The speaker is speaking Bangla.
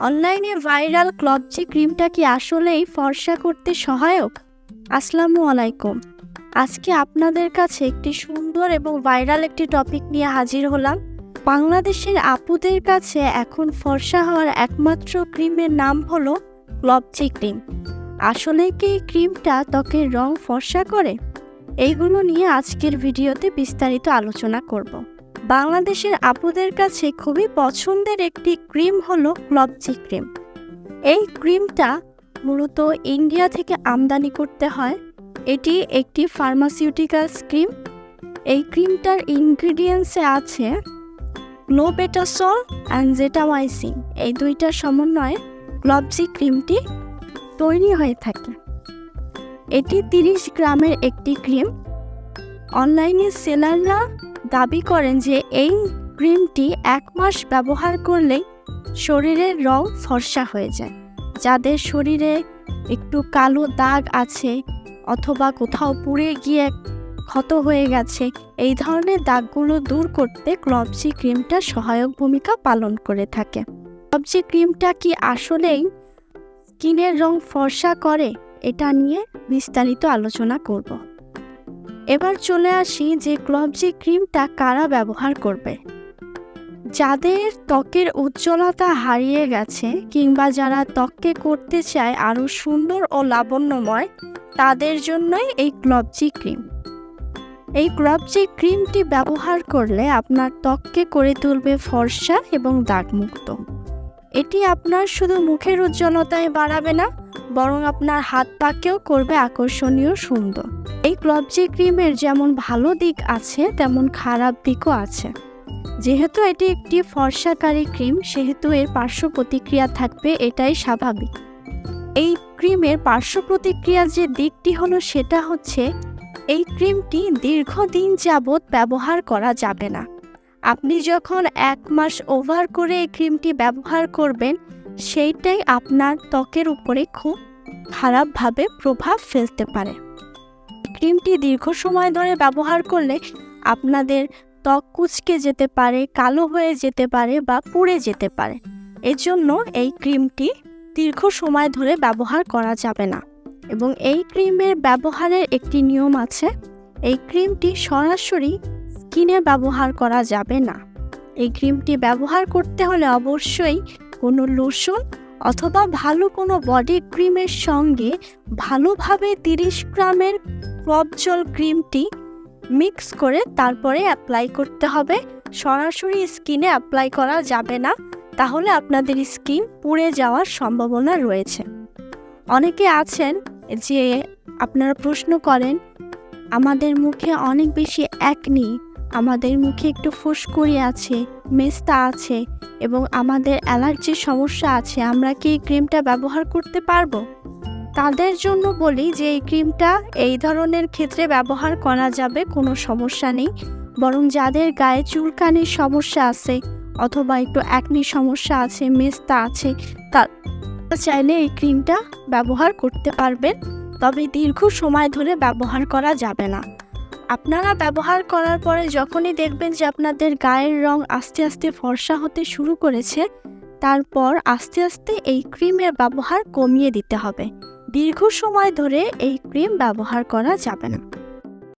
অনলাইনে ভাইরাল ক্লবজি ক্রিমটা কি আসলেই ফর্সা করতে সহায়ক? আসসালামু আলাইকুম। আজকে আপনাদের কাছে একটি সুন্দর এবং ভাইরাল একটি টপিক নিয়ে হাজির হলাম। বাংলাদেশের আপুদের কাছে এখন ফর্সা হওয়ার একমাত্র ক্রিমের নাম হলো ক্লবজি ক্রিম। আসলে কি এই ক্রিমটা ত্বকের রং ফর্সা করে? এইগুলো নিয়ে আজকের ভিডিওতে বিস্তারিত আলোচনা করব। বাংলাদেশের আপুদের কাছে খুবই পছন্দের একটি ক্রিম হলো ক্লবজি ক্রিম। এই ক্রিমটা মূলত ইন্ডিয়া থেকে আমদানি করতে হয়। এটি একটি ফার্মাসিউটিক্যালস ক্রিম। এই ক্রিমটার ইনগ্রিডিয়েন্টসে আছে গ্লোবেটাসল অ্যান্ড জেটামাইসিন। এই দুইটার সমন্বয়ে ক্লবজি ক্রিমটি তৈরি হয়ে থাকে। এটি তিরিশ গ্রামের একটি ক্রিম। অনলাইনে সেলাররা দাবি করেন যে এই ক্রিমটি এক মাস ব্যবহার করলেই শরীরের রং ফর্সা হয়ে যায়। যাদের শরীরে একটু কালো দাগ আছে অথবা কোথাও পুড়ে গিয়ে ক্ষত হয়ে গেছে, এই ধরনের দাগগুলো দূর করতে ক্লবজি ক্রিমটা সহায়ক ভূমিকা পালন করে থাকে। ক্লবজি ক্রিমটা কি আসলেই স্কিনের রং ফর্সা করে? এটা নিয়ে বিস্তারিত আলোচনা করব। এবার চলে আসি যে ক্লবজি ক্রিমটা কারা ব্যবহার করবে। যাদের ত্বকের উজ্জ্বলতা হারিয়ে গেছে কিংবা যারা ত্বককে করতে চায় আরও সুন্দর ও লাবণ্যময়, তাদের জন্যই এই ক্লবজি ক্রিম। এই ক্লবজি ক্রিমটি ব্যবহার করলে আপনার ত্বককে করে তুলবে ফর্সা এবং দাগমুক্ত। এটি আপনার শুধু মুখের উজ্জ্বলতায় বাড়াবে না বরং আপনার হাত পাকেও করবে আকর্ষণীয় সুন্দর। এই ক্লবজি ক্রিমের যেমন ভালো দিক আছে, তেমন খারাপ দিকও আছে। যেহেতু এটি একটি ফর্সাকারী ক্রিম, সেহেতু এর পার্শ্ব প্রতিক্রিয়া থাকবে এটাই স্বাভাবিক। এই ক্রিমের পার্শ্ব প্রতিক্রিয়ার যে দিকটি হলো সেটা হচ্ছে, এই ক্রিমটি দীর্ঘদিন যাবৎ ব্যবহার করা যাবে না। আপনি যখন এক মাস ওভার করে এই ক্রিমটি ব্যবহার করবেন, সেইটাই আপনার ত্বকের উপরে খুব খারাপভাবে প্রভাব ফেলতে পারে। ক্রিমটি দীর্ঘ সময় ধরে ব্যবহার করলে আপনাদের ত্বক কুচকে যেতে পারে, কালো হয়ে যেতে পারে বা পুড়ে যেতে পারে। এজন্য এই ক্রিমটি দীর্ঘ সময় ধরে ব্যবহার করা যাবে না এবং এই ক্রিমের ব্যবহারের একটি নিয়ম আছে, এই ক্রিমটি সরাসরি স্কিনে ব্যবহার করা যাবে না। এই ক্রিমটি ব্যবহার করতে হলে অবশ্যই কোনো লোশন অথবা ভালো কোনো বডি ক্রিমের সঙ্গে ভালোভাবে তিরিশ গ্রামের ক্রপ জল ক্রিমটি মিক্স করে তারপরে অ্যাপ্লাই করতে হবে। সরাসরি স্কিনে অ্যাপ্লাই করা যাবে না। তাহলে আপনাদের স্কিন পুড়ে যাওয়ার সম্ভাবনা রয়েছে। অনেকে আছেন যে আপনারা প্রশ্ন করেন, আমাদের মুখে অনেক বেশি একনি আমাদের মুখে একটু ফুসকুড়ি আছে, মেস্তা আছে এবং আমাদের অ্যালার্জির সমস্যা আছে, আমরা কি এই ক্রিমটা ব্যবহার করতে পারব? তাদের জন্য বলি যে এই ক্রিমটা এই ধরনের ক্ষেত্রে ব্যবহার করা যাবে, কোনো সমস্যা নেই। বরং যাদের গায়ে চুলকানির সমস্যা আছে অথবা একটু একনি সমস্যা আছে, মেস্তা আছে তার চাইলে এই ক্রিমটা ব্যবহার করতে পারবেন। তবে দীর্ঘ সময় ধরে ব্যবহার করা যাবে না। আপনারা ব্যবহার করার পরে যখনই দেখবেন যে আপনাদের গায়ের রং আস্তে আস্তে ফর্সা হতে শুরু করেছে, তারপর আস্তে আস্তে এই ক্রিমের ব্যবহার কমিয়ে দিতে হবে। দীর্ঘ সময় ধরে এই ক্রিম ব্যবহার করা যাবে না।